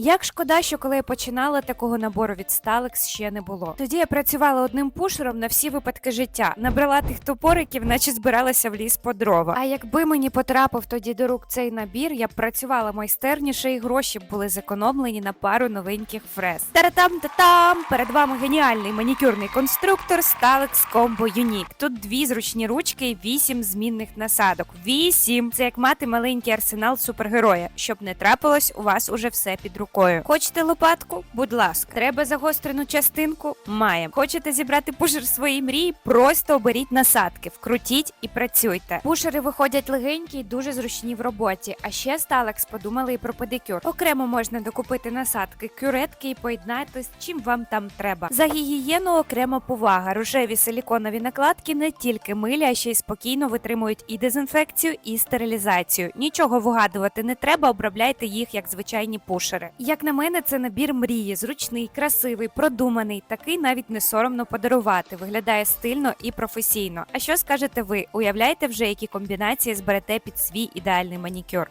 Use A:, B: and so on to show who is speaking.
A: Як шкода, що коли я починала, такого набору від Stalex ще не було. Тоді я працювала одним пушером на всі випадки життя, набрала тих топориків, наче збиралася в ліс по дрова. А якби мені потрапив тоді до рук цей набір, я б працювала майстерніше і гроші б були зекономлені на пару новеньких фрез. Таратам та там перед вами геніальний манікюрний конструктор Stalex Combo Unique. Тут дві зручні ручки і вісім змінних насадок. Вісім! Це як мати маленький арсенал супергероя. Щоб не трапилось, у вас уже все під рукою. Хочете лопатку? Будь ласка, треба загострену частинку? Маєм. Хочете зібрати пушер своєї мрії? Просто оберіть насадки, вкрутіть і працюйте. Пушери виходять легенькі і дуже зручні в роботі. А ще Stalex подумали і про педикюр. Окремо можна докупити насадки, кюретки і поєднати з чим вам там треба. За гігієну окрема повага. Рожеві силіконові накладки не тільки милі, а ще й спокійно витримують і дезінфекцію, і стерилізацію. Нічого вигадувати не треба, обробляйте їх як звичайні пушери. Як на мене, це набір мрії, зручний, красивий, продуманий. Такий навіть не соромно подарувати. Виглядає стильно і професійно. А що скажете ви? Уявляєте вже, які комбінації зберете під свій ідеальний манікюр?